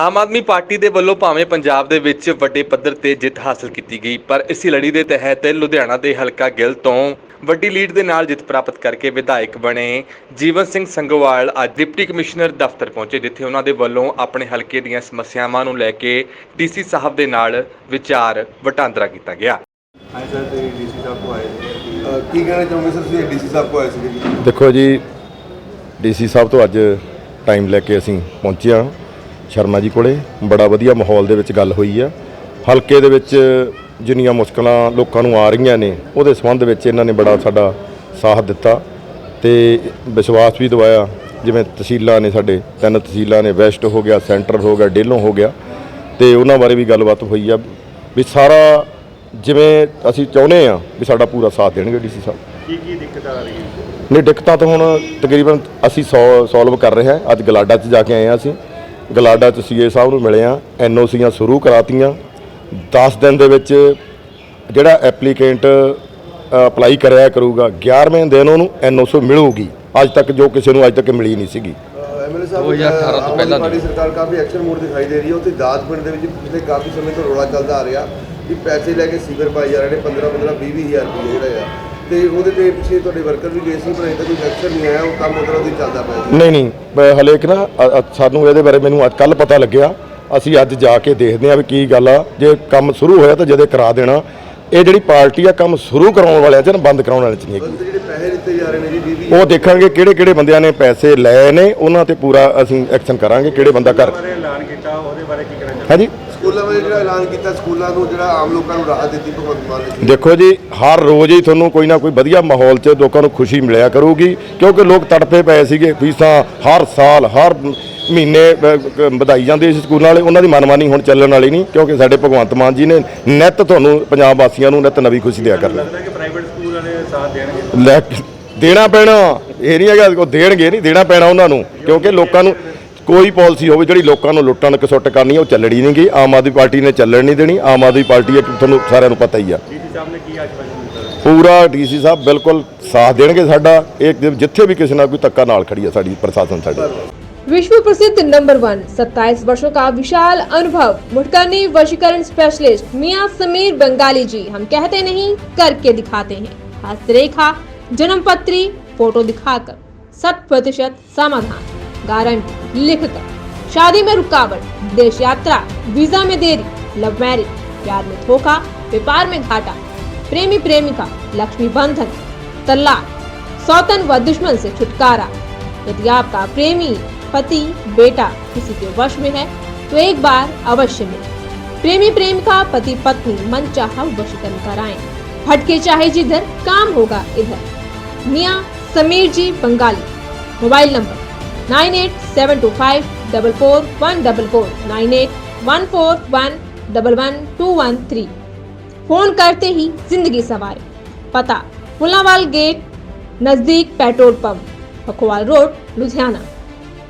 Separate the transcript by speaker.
Speaker 1: Aam Aadmi party ਦੇ ਵੱਲੋਂ ਭਾਵੇਂ ਪੰਜਾਬ ਦੇ ਵਿੱਚ ਵੱਡੇ ਪੱਧਰ ਤੇ ਜਿੱਤ ਹਾਸਲ ਕੀਤੀ ਗਈ ਪਰ ਇਸੇ ਲੜੀ ਦੇ ਤਹਿਤ ਲੁਧਿਆਣਾ ਦੇ ਹਲਕਾ ਗਿੱਲ ਤੋਂ ਵੱਡੀ ਲੀਡ ਦੇ ਨਾਲ ਜਿੱਤ ਪ੍ਰਾਪਤ ਕਰਕੇ ਵਿਧਾਇਕ ਬਣੇ ਜੀਵਨ ਸਿੰਘ ਸੰਗੋਵਾਲ ਅੱਜ ਡਿਪਟੀ ਕਮਿਸ਼ਨਰ ਦਫ਼ਤਰ ਪਹੁੰਚੇ ਜਿੱਥੇ ਉਹਨਾਂ ਦੇ ਵੱਲੋਂ ਆਪਣੇ ਹਲਕੇ ਦੀਆਂ ਸਮੱਸਿਆਵਾਂ ਨੂੰ ਲੈ ਕੇ ਡੀਸੀ ਸਾਹਿਬ ਦੇ ਨਾਲ ਵਿਚਾਰ ਵਟਾਂਦਰਾ ਕੀਤਾ ਗਿਆ।
Speaker 2: ਹਾਂਜੀ ਸਰ ਤੇ ਡੀਸੀ ਸਾਹਿਬ ਕੋ ਆਏ ਸੀ। ਅਹ ਕੀ ਕਹਿਣਾ ਚਾਹੁੰਦੇ ਸਰ? ਤੁਸੀਂ ਡੀਸੀ ਸਾਹਿਬ ਕੋ ਆਏ ਸੀਗੇ ਜੀ।
Speaker 3: ਦੇਖੋ ਜੀ ਡੀਸੀ ਸਾਹਿਬ ਤੋਂ ਅੱਜ ਟਾਈਮ ਲੈ ਕੇ ਅਸੀਂ ਪਹੁੰਚੇ ਹਾਂ। ਸ਼ਰਮਾ ਜੀ ਕੋਲੇ। ਬੜਾ ਵਧੀਆ ਮਾਹੌਲ ਦੇ ਵਿੱਚ ਗੱਲ ਹੋਈ ਆ। ਹਲਕੇ ਦੇ ਵਿੱਚ ਜਿੰਨੀਆਂ ਮੁਸ਼ਕਲਾਂ ਲੋਕਾਂ ਨੂੰ ਆ ਰਹੀਆਂ ਨੇ ਉਹਦੇ ਸੰਬੰਧ ਵਿੱਚ ਇਹਨਾਂ ਨੇ ਬੜਾ ਸਾਡਾ ਸਾਥ ਦਿੱਤਾ ਤੇ ਵਿਸ਼ਵਾਸ ਵੀ ਦਿਵਾਇਆ। ਜਿਵੇਂ ਤਹਿਸੀਲਾਂ ਨੇ ਸਾਡੇ ਤਿੰਨ ਤਹਿਸੀਲਾਂ ਨੇ ਵੈਸਟ ਹੋ ਗਿਆ ਸੈਂਟਰ ਹੋ ਗਿਆ ਡੇਲੋਂ ਹੋ ਗਿਆ। ਤੇ ਉਹਨਾਂ ਬਾਰੇ ਵੀ ਗੱਲਬਾਤ ਹੋਈ ਆ ਵੀ ਸਾਰਾ ਜਿਵੇਂ ਅਸੀਂ ਚਾਹੁੰਦੇ ਆ ਵੀ ਸਾਡਾ ਪੂਰਾ ਸਾਥ ਦੇਣਗੇ ਡੀਸੀ ਸਾਹਿਬ।
Speaker 2: ਕੀ ਕੀ ਦਿੱਕਤ ਆ ਰਹੀ ਹੈ
Speaker 3: ਨਹੀਂ ਦਿੱਕਤਾਂ ਤਾਂ ਹੁਣ ਤਕਰੀਬਨ ਅਸੀਂ ਸੋਲਵ ਕਰ ਰਹੇ ਹਾਂ। ਅੱਜ ਗਲਾਡਾ 'ਚ ਜਾ ਕੇ ਆਏ ਹਾਂ ਅਸੀਂ। ਗਲਾਡਾ 'ਚ ਸੀਏ ਸਾਹਿਬ ਨੂੰ ਮਿਲੇ ਹਾਂ ਐਨਓਸੀਆਂ ਸ਼ੁਰੂ ਕਰਾਤੀਆਂ। 10 ਦਿਨ ਦੇ ਵਿੱਚ ਜਿਹੜਾ ਐਪਲੀਕੈਂਟ ਅਪਲਾਈ ਕਰਿਆ ਕਰੂਗਾ 11ਵੇਂ ਦਿਨ ਉਹਨੂੰ ਐਨਓਸੀ ਮਿਲੂਗੀ। ਅੱਜ ਤੱਕ ਜੋ ਕਿਸੇ ਨੂੰ ਅੱਜ ਤੱਕ ਮਿਲੀ ਨਹੀਂ ਸੀਗੀ।
Speaker 2: ਐਮਐਲਏ ਸਾਹਿਬ 2018 ਤੋਂ ਪਹਿਲਾਂ ਦੀ। ਸਰਕਾਰ ਕਾਫੀ ਐਕਸ਼ਨ ਮੋਡ ਦਿਖਾਈ ਦੇ ਰਹੀ ਹੈ। ਉੱਥੇ ਦਾਦ ਪਿੰਡ ਦੇ ਵਿੱਚ ਪਿਛਲੇ ਕਾਫੀ ਸਮੇਂ ਤੋਂ ਰੌਲਾ ਚੱਲਦਾ ਆ ਰਿਹਾ ਕਿ ਪੈਸੇ ਲੈ ਕੇ ਸੀਵਰ ਪਾਈ ਜਾ ਰਹੇ ਨੇ 15 15 20 20 ਹਜ਼ਾਰ ਰੁਪਏ ਜਿਹੜੇ ਆ। ਤੇ ਉਹਦੇ ਤੇ ਪਿੱਛੇ ਤੁਹਾਡੇ ਵਰਕਰ ਵੀ ਗਏ ਸੀ ਪਰ ਅਜੇ ਤੱਕ ਕੋਈ ਐਕਸ਼ਨ ਨਹੀਂ ਆਇਆ ਉਹ ਕੰਮ ਉਧਰ ਉਹਦੀ ਚੱਲਦਾ ਪਿਆ ਜੀ
Speaker 3: ਨਹੀਂ ਨਹੀਂ ਹਲੇ ਇੱਕ ਨਾ ਅ- ਅ- ਸਾਨੂੰ ਇਹਦੇ ਬਾਰੇ ਮੈਨੂੰ ਅੱਜ ਕੱਲ ਪਤਾ ਲੱਗਿਆ। ਅਸੀਂ ਅੱਜ ਜਾ ਕੇ ਦੇਖਦੇ ਹਾਂ ਵੀ ਕੀ ਗੱਲ ਆ। ਜੇ ਕੰਮ ਸ਼ੁਰੂ ਹੋਇਆ ਤਾਂ ਜਦੇ ਕਰਾ ਦੇਣਾ। ਇਹ ਜਿਹੜੀ ਪਾਰਟੀ ਆ ਕੰਮ ਸ਼ੁਰੂ ਕਰਾਉਣ ਵਾਲਿਆਂ ਚ ਨਾ ਬੰਦ ਕਰਾਉਣ ਵਾਲਿਆਂ ਚ ਨਹੀਂ ਹੈਗੀ।
Speaker 2: ਜਿਹੜੇ ਪੈਸੇ ਦਿੱਤੇ ਜਾ ਰਹੇ ਨੇ ਜੀ 20
Speaker 3: ਉਹ ਦੇਖਾਂਗੇ ਕਿਹੜੇ ਕਿਹੜੇ ਬੰਦਿਆਂ ਨੇ ਪੈਸੇ ਲਏ ਨੇ ਉਹਨਾਂ ਤੇ ਪੂਰਾ ਅਸੀਂ ਐਕਸ਼ਨ ਕਰਾਂਗੇ ਕਿਹੜੇ ਬੰਦਾ ਕਰ
Speaker 2: ਬਾਰੇ ਐਲਾਨ ਕੀਤਾ ਉਹਦੇ ਬਾਰੇ ਕੀ ਕਹਿਣਾ
Speaker 3: ਹਾਂਜੀ?
Speaker 2: ਸਕੂਲਾਂ ਬਾਰੇ ਜਿਹੜਾ ਐਲਾਨ ਕੀਤਾ ਸਕੂਲਾਂ ਨੂੰ ਜਿਹੜਾ ਆਮ ਲੋਕਾਂ ਨੂੰ ਰਾਹਤ ਦਿੱਤੀ ਭਗਵੰਤ ਮਾਨ ਨੇ।
Speaker 3: ਦੇਖੋ ਜੀ ਹਰ ਰੋਜ਼ ਹੀ ਤੁਹਾਨੂੰ ਕੋਈ ਨਾ ਕੋਈ ਵਧੀਆ ਮਾਹੌਲ 'ਚ ਲੋਕਾਂ ਨੂੰ ਖੁਸ਼ੀ ਮਿਲਿਆ ਕਰੂਗੀ ਕਿਉਂਕਿ ਲੋਕ ਤੜਪੇ ਪਏ ਸੀਗੇ ਫੀਸਾਂ ਹਰ ਸਾਲ ਹਰ ਮਹੀਨੇ ਵਧਾਈ ਜਾਂਦੇ ਸੀ ਸਕੂਲਾਂ ਵਾਲੇ ਉਹਨਾਂ ਦੀ ਮਨਮਾਨੀ ਹੁਣ ਚੱਲਣ ਵਾਲੀ ਨਹੀਂ ਕਿਉਂਕਿ ਸਾਡੇ ਭਗਵੰਤ ਮਾਨ ਜੀ ਨੇ ਨਿੱਤ ਤੁਹਾਨੂੰ ਪੰਜਾਬ ਵਾਸੀਆਂ ਨੂੰ ਨਿੱਤ ਨਵੀਂ ਖੁਸ਼ੀ ਦਿਆ ਕਰਨਾ।
Speaker 2: ਲੱਗਦਾ ਕਿ ਪ੍ਰਾਈਵੇਟ ਸਕੂਲ ਵਾਲੇ ਸਾਥ ਦੇਣਗੇ?
Speaker 3: ਲੈ ਦੇਣਾ ਪੈਣਾ ਇਹ ਨਹੀਂ ਹੈਗਾ ਉਹ ਦੇਣਗੇ ਨਹੀਂ ਦੇਣਾ ਪੈਣਾ ਉਹਨਾਂ ਨੂੰ ਕਿਉਂਕਿ ਲੋਕਾਂ ਨੂੰ ਕੋਈ ਪਾਲਿਸੀ ਹੋਵੇ ਜਿਹੜੀ ਲੋਕਾਂ ਨੂੰ ਲੁੱਟਣ ਕਸੁੱਟ ਕਰਨੀ ਹੈ, ਉਹ ਚੱਲਣੀ ਨਹੀਂ ਗਈ ਆਮ ਆਦਮੀ ਪਾਰਟੀ ਨੇ ਚੱਲਣ ਨਹੀਂ ਦੇਣੀ ਆਮ ਆਦਮੀ ਪਾਰਟੀ ਹੈ ਤੁਹਾਨੂੰ ਸਾਰਿਆਂ ਨੂੰ ਪਤਾ ਹੀ ਆ
Speaker 2: ਡੀਸੀ ਸਾਹਿਬ ਨੇ ਕੀ ਆਸ਼ਵਾਸਨ ਦਿੱਤਾ
Speaker 3: ਪੂਰਾ ਡੀਸੀ ਸਾਹਿਬ ਬਿਲਕੁਲ ਸਾਥ ਦੇਣਗੇ ਸਾਡਾ ਇਹ ਜਿੱਥੇ ਵੀ ਕਿਸੇ ਨਾਲ ਕੋਈ ਧੱਕਾ ਨਾਲ ਖੜੀ ਹੈ ਸਾਡੀ ਪ੍ਰਸ਼ਾਸਨ ਸਾਡੀ
Speaker 4: विश्व प्रसिद्ध नंबर वन 27 वर्षों का विशाल अनुभव मुठकरनी वशीकरण स्पेशलिस्ट मियां समीर बंगाली जी हम कहते नहीं करके दिखाते हैं हस्तरेखा जन्म पत्री फोटो दिखाकर शत प्रतिशत समाधान गारंटी लिखकर शादी में रुकावट, देश यात्रा, वीज़ा में देरी, लव मैरिज, प्यार में धोखा, व्यापार में घाटा, प्रेमी प्रेमिका, लक्ष्मी बंधन तलाक सौतन व दुश्मन से छुटकारा। यदि आपका प्रेमी, पति, बेटा किसी के वश में है तो एक बार अवश्य मिले। प्रेमी प्रेमिका, पति पत्नी, मन चाह वशीकरण कराए। भटके चाहे जिधर, काम होगा इधर। मियाँ Sameer ji Bengali. Mobile number nine eight seven two five double four one double four nine eight one four one double one two one three phone करते ही जिंदगी सवारे पता पुलावाल गेट नजदीक petrol pump Pakhowal road Ludhiana